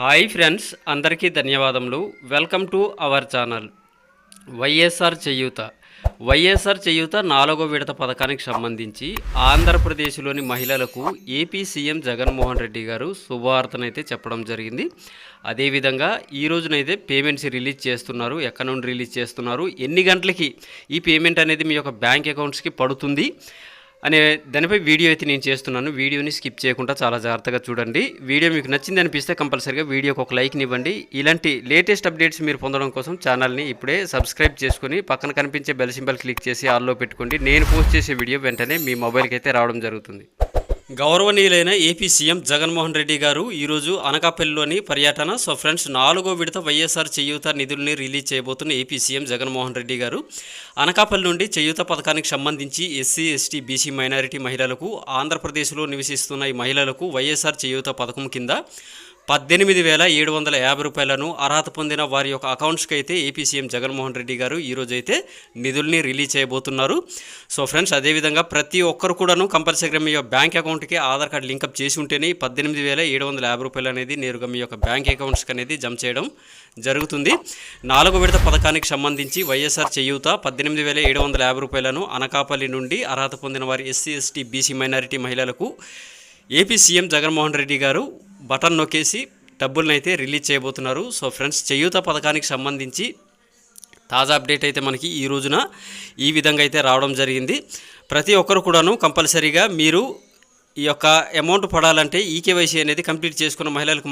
Hi friends అందరికీ ధన్యవాదములు. Welcome to our channel. YSR Cheyutha. YSR Cheyutha నాలుగో విడత పథకానికి సంబంధించి ఆంధ్రప్రదేశ్లోని మహిళలకు ఏపీ సీఎం జగన్మోహన్ రెడ్డి గారు శుభవార్తనైతే చెప్పడం జరిగింది. అదేవిధంగా ఈ రోజునైతే పేమెంట్స్ రిలీజ్ చేస్తున్నారు. ఎక్కడ నుండి రిలీజ్ చేస్తున్నారు? ఎన్ని గంటలకి ఈ పేమెంట్ అనేది మీ యొక్క బ్యాంక్ అకౌంట్స్కి పడుతుంది? అనే దానిపై వీడియో అయితే నేను చేస్తున్నాను. వీడియోని స్కిప్ చేయకుండా చాలా జాగ్రత్తగా చూడండి. వీడియో మీకు నచ్చింది అనిపిస్తే కంపల్సరీగా వీడియోకి ఒక లైక్ని ఇవ్వండి. ఇలాంటి లేటెస్ట్ అప్డేట్స్ మీరు పొందడం కోసం ఛానల్ని ఇప్పుడే సబ్స్క్రైబ్ చేసుకుని పక్కన కనిపించే బెల్ సింబల్ క్లిక్ చేసి ఆల్లో పెట్టుకోండి. నేను పోస్ట్ చేసే వీడియో వెంటనే మీ మొబైల్కి అయితే రావడం జరుగుతుంది. గౌరవనీయులైన ఏపీ సీఎం జగన్మోహన్ రెడ్డి గారు ఈరోజు అనకాపల్లిలోని పర్యటన. సో ఫ్రెండ్స్ నాలుగో విడత వైఎస్ఆర్ చేయూత నిధుల్ని రిలీజ్ చేయబోతున్న ఏపీ సీఎం జగన్మోహన్ రెడ్డి గారు అనకాపల్లి నుండి చేయూత పథకానికి సంబంధించి ఎస్సీ ఎస్టీ బీసీ మైనారిటీ మహిళలకు ఆంధ్రప్రదేశ్లో నివసిస్తున్న ఈ మహిళలకు వైఎస్ఆర్ చేయూత పథకం కింద పద్దెనిమిది వేల ఏడు వందల యాభై రూపాయలను అర్హత పొందిన వారి యొక్క అకౌంట్స్కి అయితే ఏపీ సీఎం జగన్మోహన్ రెడ్డి గారు ఈరోజు అయితే నిధుల్ని రిలీజ్ చేయబోతున్నారు. సో ఫ్రెండ్స్ అదేవిధంగా ప్రతి ఒక్కరు కూడాను కంపల్సరీగా మీ యొక్క బ్యాంక్ అకౌంట్కి ఆధార్ కార్డు లింకప్ చేసి ఉంటేనే ఈ పద్దెనిమిది వేల ఏడు వందల యాభై రూపాయలు అనేది నేరుగా మీ యొక్క బ్యాంక్ అకౌంట్స్కి అనేది జమ చేయడం జరుగుతుంది. నాలుగో విడత పథకానికి సంబంధించి వైఎస్ఆర్ చేయూత పద్దెనిమిది వేల ఏడు వందల యాభై రూపాయలను అనకాపల్లి నుండి అర్హత పొందిన వారి ఎస్సీ ఎస్టీ బీసీ మైనారిటీ మహిళలకు AP CM Jaganmohan Reddy garu button నొక్కేసి డబ్బులను అయితే రిలీజ్ చేయబోతున్నారు. సో ఫ్రెండ్స్ చేయూత పథకానికి సంబంధించి తాజా అప్డేట్ అయితే మనకి ఈ రోజున ఈ విధంగా అయితే రావడం జరిగింది. ప్రతి ఒక్కరు కూడాను కంపల్సరీగా మీరు ఈ యొక్క అమౌంట్ పడాలంటే ఈకేవైసీ అనేది కంప్లీట్ చేసుకున్న మహిళలకు